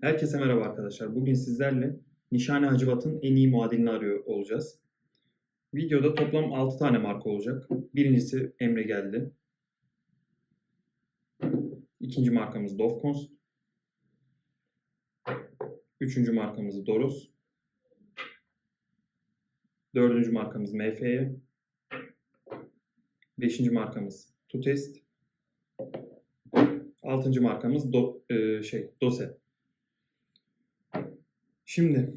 Herkese merhaba arkadaşlar. Bugün sizlerle Nişane Hacivat'ın en iyi muadilini arıyor olacağız. Videoda toplam 6 tane marka olacak. Birincisi Emre geldi. İkinci markamız Dovkons. Üçüncü markamız Doros. Dördüncü markamız MFY. Beşinci markamız Tutest. Altıncı markamız Do, e, şey Dose. Şimdi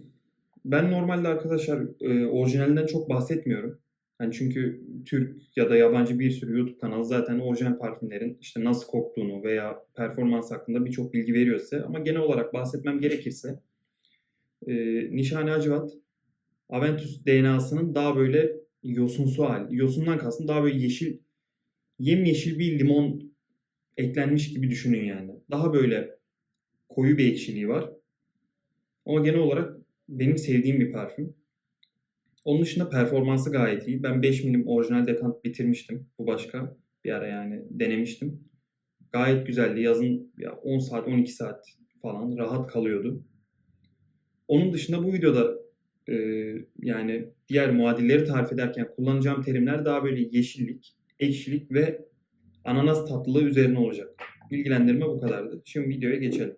ben normalde arkadaşlar e, orijinalinden çok bahsetmiyorum. Yani çünkü Türk ya da yabancı bir sürü YouTube kanalı zaten orijinal parfümlerin işte nasıl koktuğunu veya performans hakkında birçok bilgi veriyor size. Ama genel olarak bahsetmem gerekirse e, Nişane Hacivat Aventus DNA'sının daha böyle yosunsu hali. Yosundan kastım daha böyle yeşil, yemyeşil bir limon eklenmiş gibi düşünün yani. Daha böyle koyu bir ekşiliği var. Ama genel olarak benim sevdiğim bir parfüm. Onun dışında performansı gayet iyi. Ben 5 milim orijinal dekant bitirmiştim. Bu başka bir ara yani denemiştim. Gayet güzeldi. Yazın ya 10 saat 12 saat falan rahat kalıyordu. Onun dışında bu videoda e, yani diğer muadilleri tarif ederken kullanacağım terimler daha böyle yeşillik, ekşilik ve ananas tatlılığı üzerine olacak. Bilgilendirme bu kadardı. Şimdi videoya geçelim.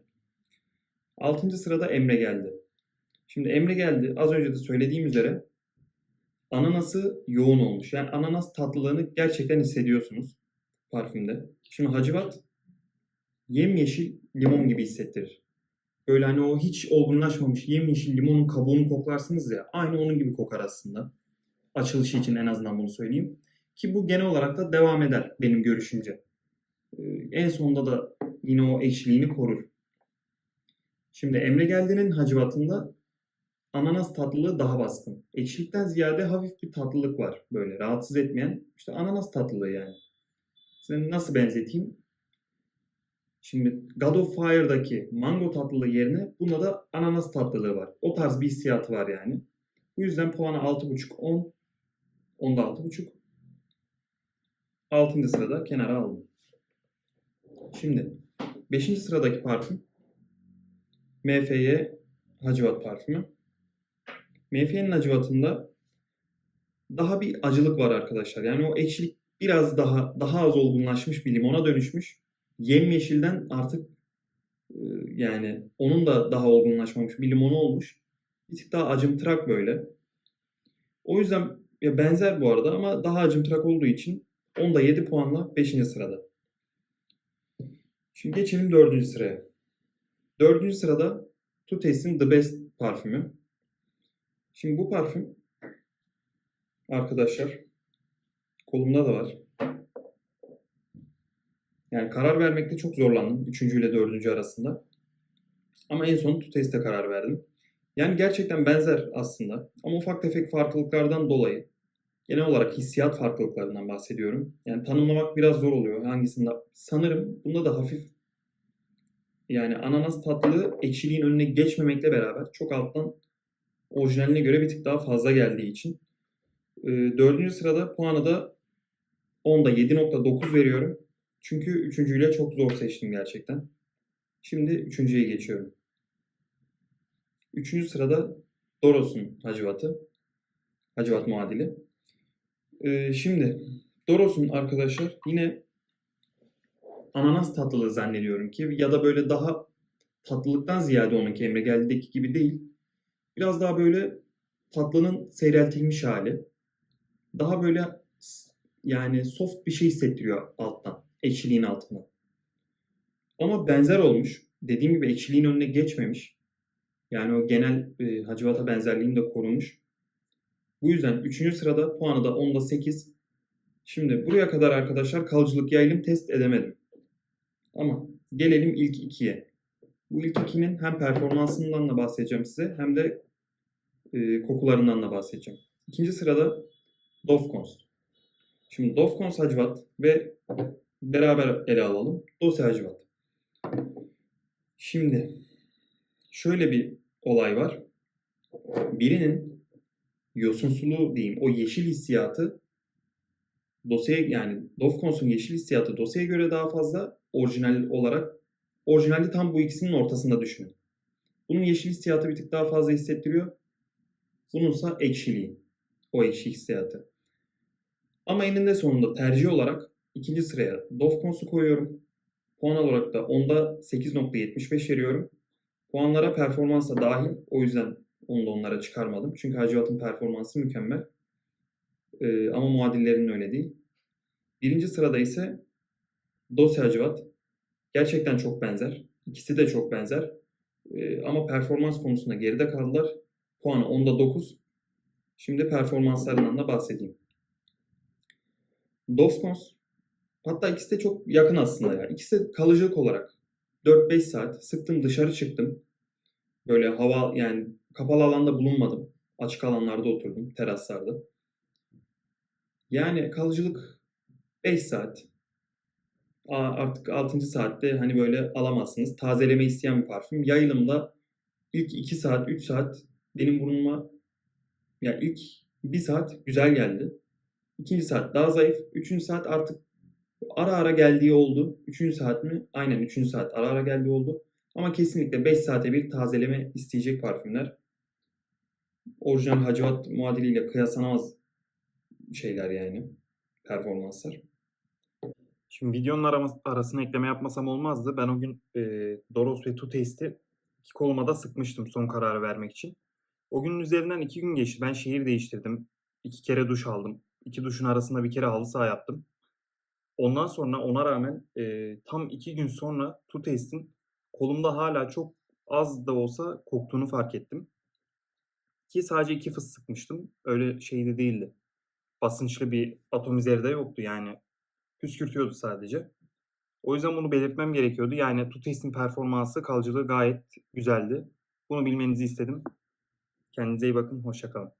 Altıncı sırada Emre geldi. Şimdi Emre geldi. Az önce de söylediğim üzere ananası yoğun olmuş. Yani ananas tatlılığını gerçekten hissediyorsunuz parfümde. Şimdi Hacivat yemyeşil limon gibi hissettirir. Böyle hani o hiç olgunlaşmamış yemyeşil limonun kabuğunu koklarsınız ya. Aynı onun gibi kokar aslında. Açılışı için en azından bunu söyleyeyim. Ki bu genel olarak da devam eder benim görüşümce. Ee, en sonunda da yine o ekşiliğini korur. Şimdi Emre Geldi'nin Hacivat'ında ananas tatlılığı daha baskın. Ekşilikten ziyade hafif bir tatlılık var böyle rahatsız etmeyen. işte ananas tatlılığı yani. Size nasıl benzeteyim? Şimdi God of Fire'daki mango tatlılığı yerine bunda da ananas tatlılığı var. O tarz bir hissiyatı var yani. Bu yüzden puanı 6.5-10. Onda 6.5. 6. sırada kenara aldım. Şimdi 5. sıradaki parfüm MFY Hacivat parfümü. MFY'nin Hacivat'ında daha bir acılık var arkadaşlar. Yani o ekşilik biraz daha daha az olgunlaşmış bir limona dönüşmüş. Yemyeşilden artık e, yani onun da daha olgunlaşmamış bir limonu olmuş. Bir tık daha acımtırak böyle. O yüzden ya benzer bu arada ama daha acımtırak olduğu için onda 7 puanla 5. sırada. Şimdi geçelim 4. sıraya. Dördüncü sırada Two Tastes'in The Best parfümü. Şimdi bu parfüm arkadaşlar kolumda da var. Yani karar vermekte çok zorlandım. Üçüncü ile dördüncü arasında. Ama en son Two Taste'e karar verdim. Yani gerçekten benzer aslında. Ama ufak tefek farklılıklardan dolayı genel olarak hissiyat farklılıklarından bahsediyorum. Yani tanımlamak biraz zor oluyor hangisinde. Sanırım bunda da hafif yani ananas tatlı ekşiliğin önüne geçmemekle beraber çok alttan orijinaline göre bir tık daha fazla geldiği için. E, dördüncü sırada puanı da 10'da 7.9 veriyorum. Çünkü üçüncüyle çok zor seçtim gerçekten. Şimdi üçüncüye geçiyorum. Üçüncü sırada Doros'un Hacivat'ı. Hacivat muadili. E, şimdi Doros'un arkadaşlar yine ananas tatlılığı zannediyorum ki ya da böyle daha tatlılıktan ziyade onunki Emre Geldi'deki gibi değil. Biraz daha böyle tatlının seyreltilmiş hali. Daha böyle yani soft bir şey hissettiriyor alttan. Ekşiliğin altına. Ama benzer olmuş. Dediğim gibi ekşiliğin önüne geçmemiş. Yani o genel e, Hacivat'a benzerliğini de korumuş. Bu yüzden 3. sırada puanı da 10'da 8. Şimdi buraya kadar arkadaşlar kalıcılık yayılım test edemedim. Ama gelelim ilk ikiye. Bu ilk ikinin hem performansından da bahsedeceğim size hem de e, kokularından da bahsedeceğim. İkinci sırada Dovkons. Şimdi Dovkons Hacivat ve beraber ele alalım. Dose Hacivat. Şimdi şöyle bir olay var. Birinin yosunsuluğu diyeyim o yeşil hissiyatı dosyaya yani Dovkons'un yeşil hissiyatı dosyaya göre daha fazla orijinal olarak orijinalde tam bu ikisinin ortasında düşünün. Bunun yeşil hissiyatı bir tık daha fazla hissettiriyor. Bununsa ekşiliği. O ekşi hissiyatı. Ama eninde sonunda tercih olarak ikinci sıraya Dofkons'u koyuyorum. Puan olarak da onda 8.75 veriyorum. Puanlara performansa dahil. O yüzden onu da onlara çıkarmadım. Çünkü Hacivat'ın performansı mükemmel. Ee, ama muadillerinin öyle değil. Birinci sırada ise Dosya Hacivat. Gerçekten çok benzer. İkisi de çok benzer. Ee, ama performans konusunda geride kaldılar. Puanı onda 9. Şimdi performanslarından da bahsedeyim. Dofkons hatta ikisi de çok yakın aslında ya. İkisi de kalıcılık olarak 4-5 saat sıktım dışarı çıktım. Böyle hava yani kapalı alanda bulunmadım. Açık alanlarda oturdum teraslarda. Yani kalıcılık 5 saat. Artık 6. saatte hani böyle alamazsınız. Tazeleme isteyen bir parfüm. Yayılımda ilk 2 saat, 3 saat benim burnuma ya ilk 1 saat güzel geldi. İkinci saat daha zayıf. Üçüncü saat artık ara ara geldiği oldu. Üçüncü saat mi? Aynen üçüncü saat ara ara geldiği oldu. Ama kesinlikle 5 saate bir tazeleme isteyecek parfümler. Orijinal Hacivat muadiliyle kıyaslanamaz şeyler yani. Performanslar. Şimdi videonun arasına ekleme yapmasam olmazdı. Ben o gün e, Doros ve Two Taste'i iki koluma da sıkmıştım son kararı vermek için. O günün üzerinden iki gün geçti. Ben şehir değiştirdim. İki kere duş aldım. İki duşun arasında bir kere halı saha yaptım. Ondan sonra ona rağmen e, tam iki gün sonra Two Taste'in kolumda hala çok az da olsa koktuğunu fark ettim. Ki sadece iki fıs sıkmıştım. Öyle şey de değildi. Basınçlı bir atomizeri de yoktu yani. Püskürtüyordu sadece. O yüzden bunu belirtmem gerekiyordu. Yani Tutes'in performansı, kalıcılığı gayet güzeldi. Bunu bilmenizi istedim. Kendinize iyi bakın. Hoşçakalın.